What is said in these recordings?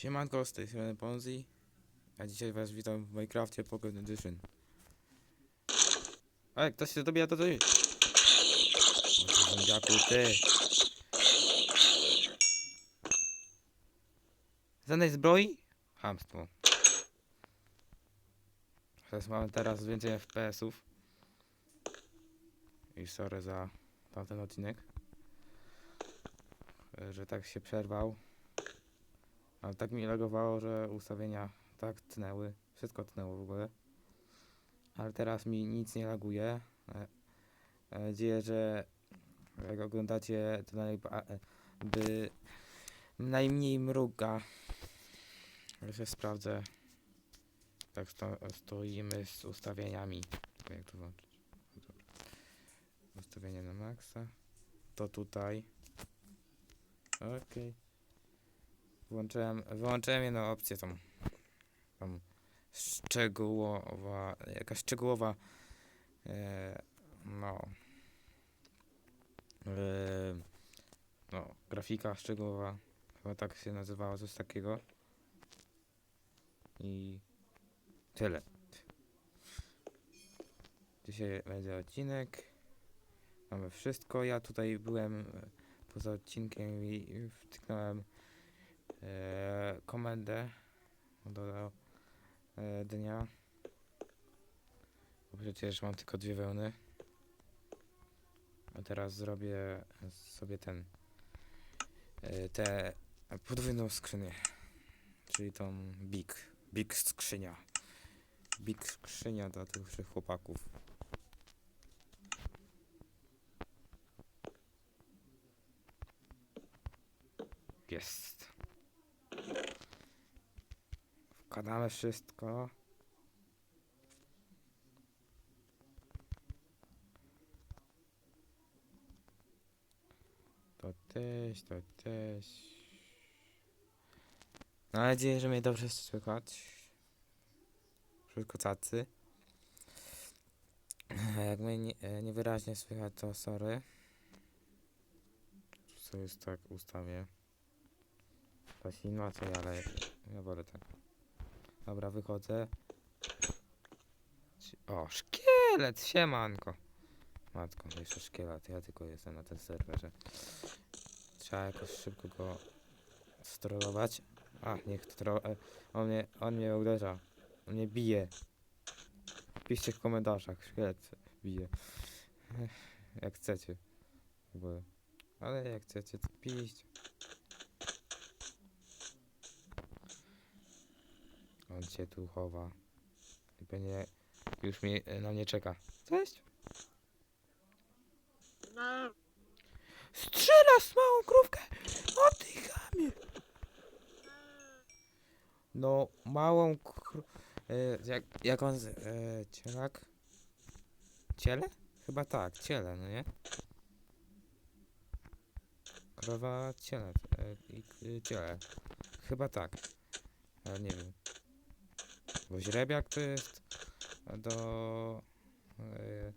Siemanko, z tej strony Ponzi. A dzisiaj was witam w Minecrafcie Pocket Edition. Ej, ktoś się dobija do tej. O ty zombiaku, ty. Żadnej zbroi? Hamstwo. Teraz mamy teraz więcej FPS-ów. I sorry za tamten odcinek. Że tak się przerwał. Ale tak mi lagowało, że ustawienia tak tnęły. Wszystko tnęło w ogóle. Ale teraz mi nic nie laguje. E, Mam nadzieję, że jak oglądacie, to e, najmniej mruga. Jeszcze sprawdzę. Tak sto stoimy z ustawieniami. Jak to włączyć? Dobra. Ustawienie na maksa. To tutaj. Okej. Włączyłem, wyłączyłem jedną opcję tą, tą szczegółowa, jakaś szczegółowa, e, no, e, no, grafika szczegółowa, chyba tak się nazywało, coś takiego. I tyle. Dzisiaj będzie odcinek. Mamy wszystko. Ja tutaj byłem e, poza odcinkiem i e, komendę do e, dnia. Bo przecież mam tylko dwie wełny. A teraz zrobię sobie ten e, tę podwójną skrzynię. Czyli tą big. Big skrzynia. Big skrzynia dla tych trzech chłopaków. Jest. Wkładamy wszystko. To też, to też. Mam nadzieję, że mnie dobrze słychać. Wszystko cacy. Jak mnie nie, e, niewyraźnie słychać, to sorry. Co jest tak ustawię. Właśnie inaczej, ale ja wolę tak. Dobra, wychodzę. O, szkielet, siemanko. Matko, jeszcze szkielet, ja tylko jestem na tym serwerze. Trzeba jakoś szybko go strollować. A, niech tro... e, On mnie, on mnie uderza. On mnie bije. Piszcie w komentarzach, szkielet bije. Jak chcecie. Ale jak chcecie, to piszcie. On się tu chowa. I pewnie już mnie, e, na mnie czeka. Cześć! Strzela z małą krówkę! Oddychamy! No, małą. E, jak, jak on... z- E, cielak? Ciele? Chyba tak, ciele, no nie? Krowa, ciele. E, i, y, ciele. Chyba tak. Ale nie wiem. Bo źrebiak to jest do... E,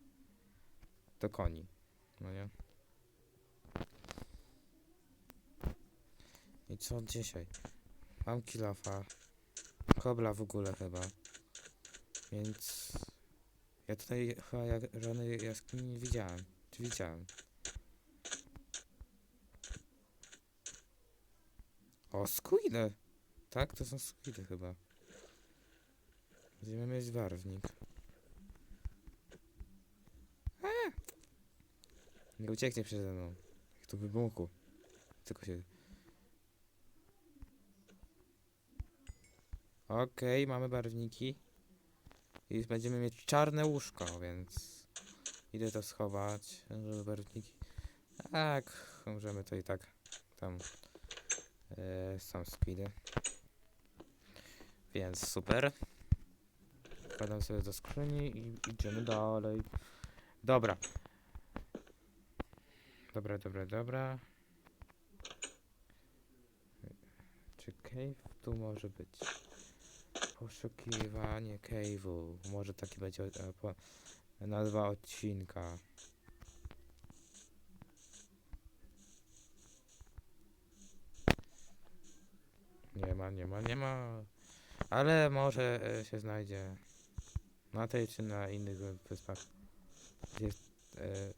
do koni. No nie? I co dzisiaj? Mam kilofa. Kobla w ogóle chyba. Więc... Ja tutaj chyba jak, żadnej jaskini nie widziałem. Czy widziałem? O, squidy! Tak, to są squidy chyba. Będziemy mieć barwnik. A! Nie ucieknie przede mną. Jak to mógł. Tylko się... Okej, mamy barwniki. I będziemy mieć czarne łóżko, więc... Idę to schować, żeby barwniki... Tak, możemy to i tak tam... E, są. Więc super. Wkładam sobie do skrzyni i idziemy dalej. Dobra. Dobra, dobra, dobra. Czy cave tu może być? Poszukiwanie cave'u. Może taki będzie e, po, nazwa odcinka. Nie ma, nie ma, nie ma. Ale może e, się znajdzie na tej czy na innych wyspach. Jest, e,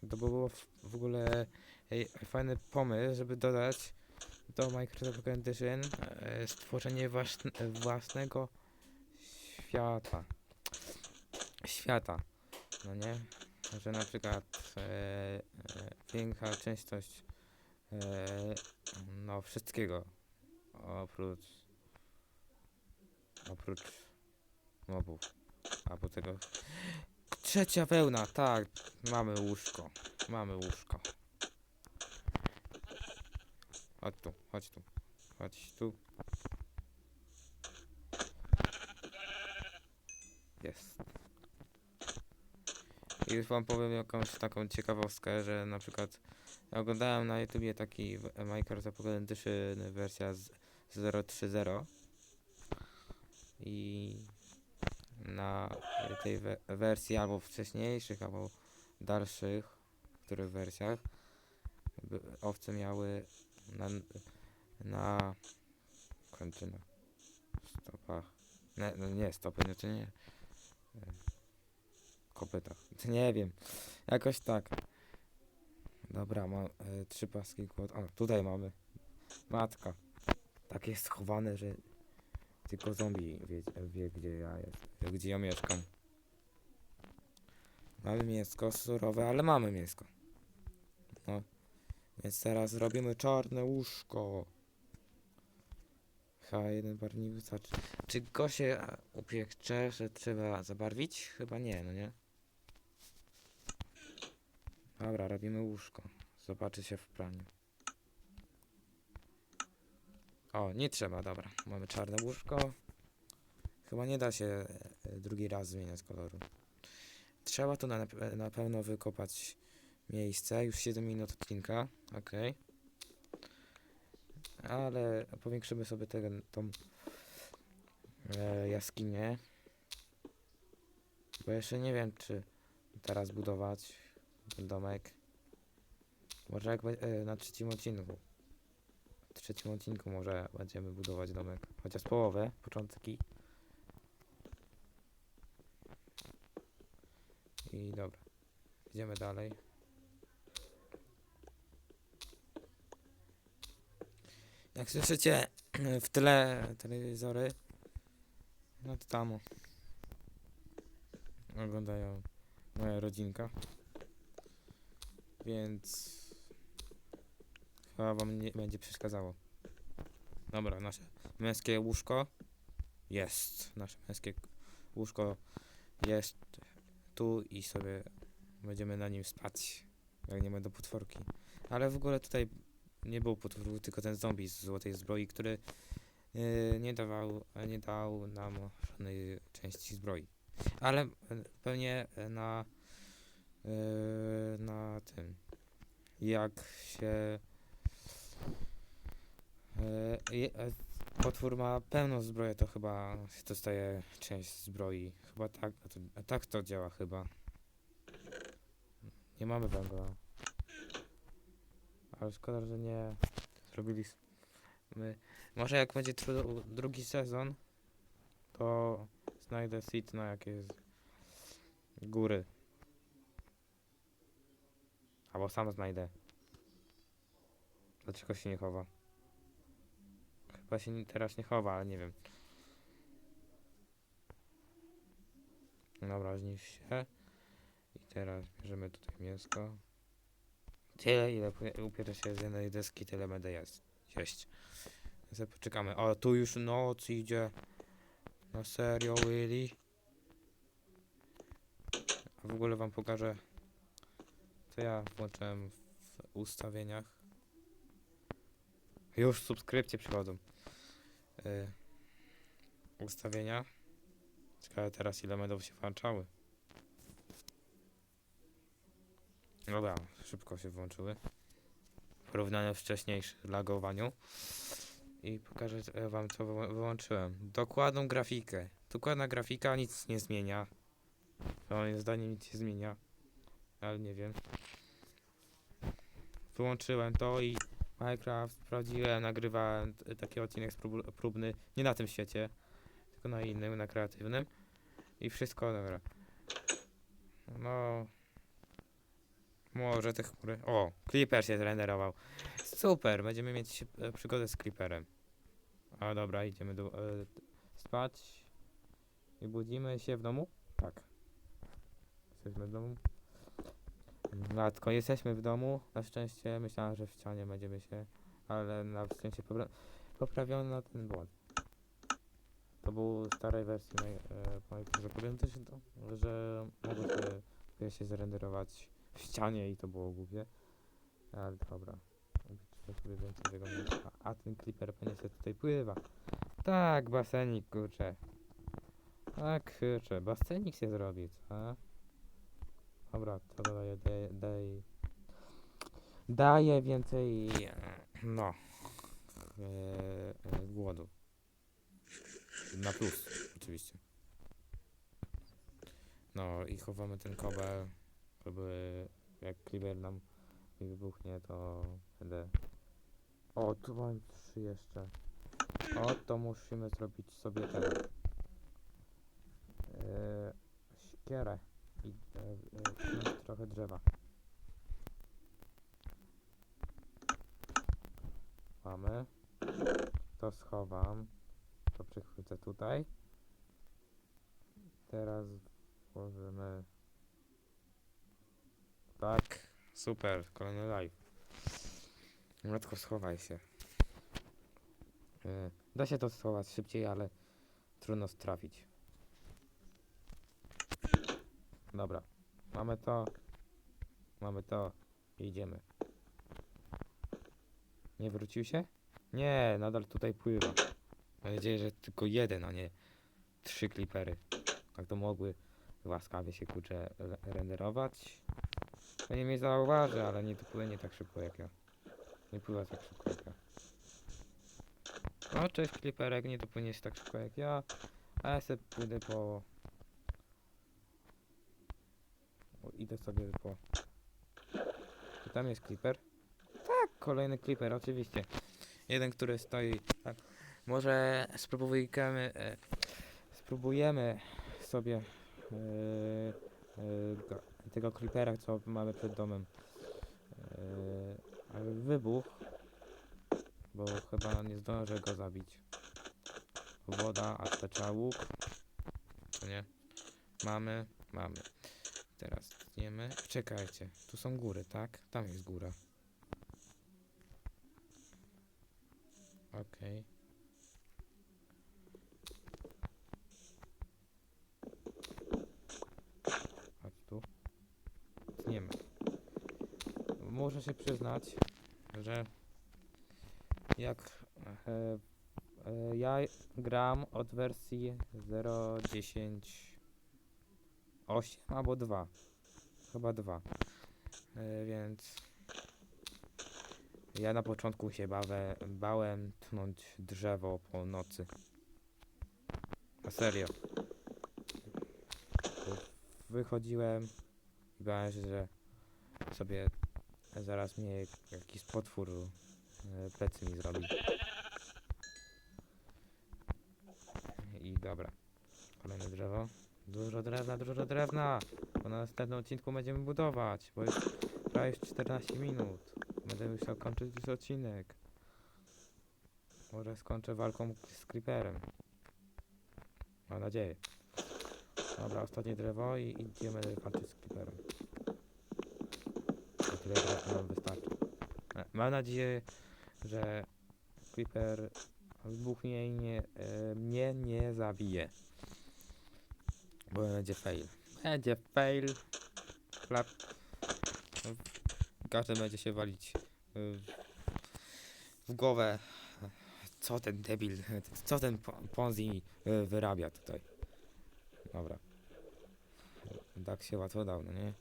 to by było w, w ogóle fajny pomysł, żeby dodać do Microsoft Pocket Edition e, stworzenie własn własnego świata. Świata. No nie? Że na przykład e, e, większa częstość e, no wszystkiego oprócz oprócz mobów. Albo tego. Trzecia wełna, tak. Mamy łóżko. Mamy łóżko. Chodź tu, chodź tu. Chodź tu. Jest. I już wam powiem jakąś taką ciekawostkę, że na przykład oglądałem na YouTubie taki Microsoft Pocket Edition wersja z 0.3.0 i na tej we wersji albo wcześniejszych, albo dalszych, których wersjach owce miały na, na kończynach, stopach, nie, no nie stopy, znaczy nie, e, kopytach, nie wiem, jakoś tak. Dobra, mam e, trzy paski kłod. O, tutaj mamy. Matka. Tak jest schowane, że tylko zombie wie, wie gdzie ja jest, gdzie ja mieszkam. Mamy mięsko surowe, ale mamy mięsko. No. Więc teraz robimy czarne łóżko. H1 barwnik wystarczy. Czy go się e, upiecze, że trzeba zabarwić? Chyba nie, no nie? Dobra, robimy łóżko. Zobaczy się w praniu. O, nie trzeba, dobra. Mamy czarne łóżko. Chyba nie da się e, drugi raz zmieniać koloru. Trzeba tu na, na pewno wykopać miejsce. Już 7 minut odcinka. Ok. Ale powiększymy sobie ten, tą e, jaskinię. Bo jeszcze nie wiem, czy teraz budować ten domek. Może jak e, na trzecim odcinku. W trzecim odcinku może będziemy budować domek. Chociaż połowę, początki. I dobra. Idziemy dalej. Jak słyszycie w tle telewizory, no to tam oglądają moja rodzinka. Więc chyba wam nie będzie przeszkadzało. Dobra, nasze męskie łóżko jest. Nasze męskie łóżko jest tu i sobie będziemy na nim spać. Jak nie będą potworki. Ale w ogóle tutaj nie było potworów, tylko ten zombie z złotej zbroi, który yy, nie dawał, nie dał nam żadnej części zbroi. Ale e, pewnie na yy, na tym jak się yy, potwór ma pełną zbroję, to chyba dostaje część zbroi. Chyba tak, to, tak to działa chyba. Nie mamy węgla. Ale szkoda, że nie zrobiliśmy. Może jak będzie drugi sezon, to znajdę seed na jakieś góry. Albo sam znajdę. Dlaczego się nie chowa? Chyba się teraz nie chowa, ale nie wiem. Dobra, zniszcz się. I teraz bierzemy tutaj mięsko. Tyle, ile upie- upiecze się z jednej deski, tyle będę jest. Jeść. Sobie poczekamy. O, tu już noc idzie. Na serio, Willy? A w ogóle wam pokażę, co ja włączyłem w ustawieniach. Już subskrypcje przychodzą. Y, ustawienia. Ciekawe teraz ile będą się włączały. Dobra, szybko się włączyły. W porównaniu z wcześniejszym lagowaniu. I pokażę e, wam co wyłą- wyłączyłem. Dokładną grafikę. Dokładna grafika nic nie zmienia. Moim zdaniem nic nie zmienia. Ale nie wiem. Wyłączyłem to i Minecraft sprawdziłem, nagrywałem taki odcinek próbny, nie na tym świecie, tylko na innym, na kreatywnym. I wszystko dobra. No. Może te chmury. O, Clipper się zrenderował. Super, będziemy mieć e, przygodę z Clipperem. A dobra, idziemy do, e, spać. I budzimy się w domu? Tak. Jesteśmy w domu. Matko, jesteśmy w domu. Na szczęście myślałem, że w ścianie będziemy się, ale na szczęście popra poprawiono ten błąd. To był starej wersji mojej, e. Powiem też, to, że mogło się, się zrenderować w ścianie i to było głupie. Ale dobra. Sobie więcej tego miejsca. A ten clipper pewnie sobie tutaj pływa. Tak, basenik, kurczę. Tak, kurczę, basenik się zrobi, co? Dobra, to daje, daje, daje, daje więcej, e, no, e, e, głodu. Na plus, oczywiście. No i chowamy ten kobel, żeby jak Clipper nam mi wybuchnie, to będę... O, tu mam trzy jeszcze. O, to musimy zrobić sobie ten... Yy, siekierę i e, e, trochę drzewa. Mamy. To schowam. To przychwycę tutaj. Teraz włożymy... Tak. Super. Kolejny live. Matko, schowaj się. Yy, da się to schować szybciej, ale trudno strafić. Dobra. Mamy to. Mamy to. i Idziemy. Nie wrócił się? Nie, nadal tutaj pływa. Mam nadzieję, że tylko jeden, a nie trzy klipery. Jak to mogły łaskawie się kurczę re- renderować. Pewnie mnie zauważy, ale nie płynie tak szybko jak ja. Nie pływa tak szybko jak ja. No cześć kliperek, nie dopłyniesz tak szybko jak ja. A ja sobie pójdę po... o, Idę sobie po... Czy tam jest kliper? Tak, kolejny kliper, oczywiście. Jeden, który stoi... Tak. Może spróbujemy... E, spróbujemy sobie... E, e, go- tego creepera, co mamy przed domem. E, wybuch, bo chyba nie zdążę go zabić. Woda, a trzeba łuk. Nie. Mamy, mamy. Teraz tniemy. Czekajcie, tu są góry, tak? Tam jest góra. Okej. Tniemy. Muszę się przyznać, że jak e, e, ja gram od wersji 0.10.8 albo 2. Chyba 2. E, więc ja na początku się bawę, bałem tnąć drzewo po nocy. Na serio. Wychodziłem i bałem się, że sobie zaraz mnie jakiś potwór e, plecy mi zrobi. I dobra. Kolejne drzewo. Dużo drewna, dużo drewna! Bo na następnym odcinku będziemy budować, bo jest prawie już 14 minut. Będę musiał kończyć już odcinek. Może skończę walką z creeperem. Mam nadzieję. Dobra, ostatnie drzewo i idziemy walczyć z creeperem. To tyle drewna nam wystarczy. E, Mam nadzieję, że creeper wybuchnie i nie, e, mnie nie zabije. Będzie fail. Będzie fail. Klap. Każdy będzie się walić y, w głowę. Co ten debil, co ten Po- Ponzi y, wyrabia tutaj. Dobra. Tak się łatwo dał, no nie?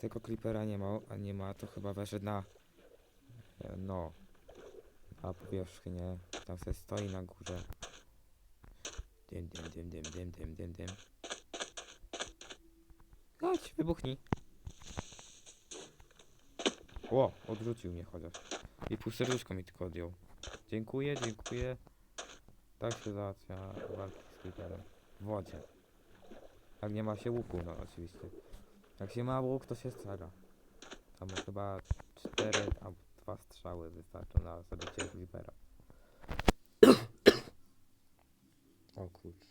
Tego Creepera nie ma, a nie ma, to chyba weszedł na no na powierzchnię. Tam sobie stoi na górze. Dym, dym, dym, dym, dym, dym, dym, dym. Chodź, wybuchnij. O, odrzucił mnie chociaż. I pół serduszko mi tylko odjął. Dziękuję, dziękuję. Tak się załatwia walki z creeperem. W wodzie. Jak nie ma się łuku, no oczywiście. Jak się ma łuk, to się strzela. Tam chyba cztery albo dwa strzały wystarczą na zabicie creepera. O kurcz.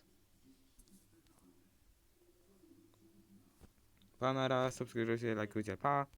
Pa na raz, subskrybujcie, lajkujcie, pa!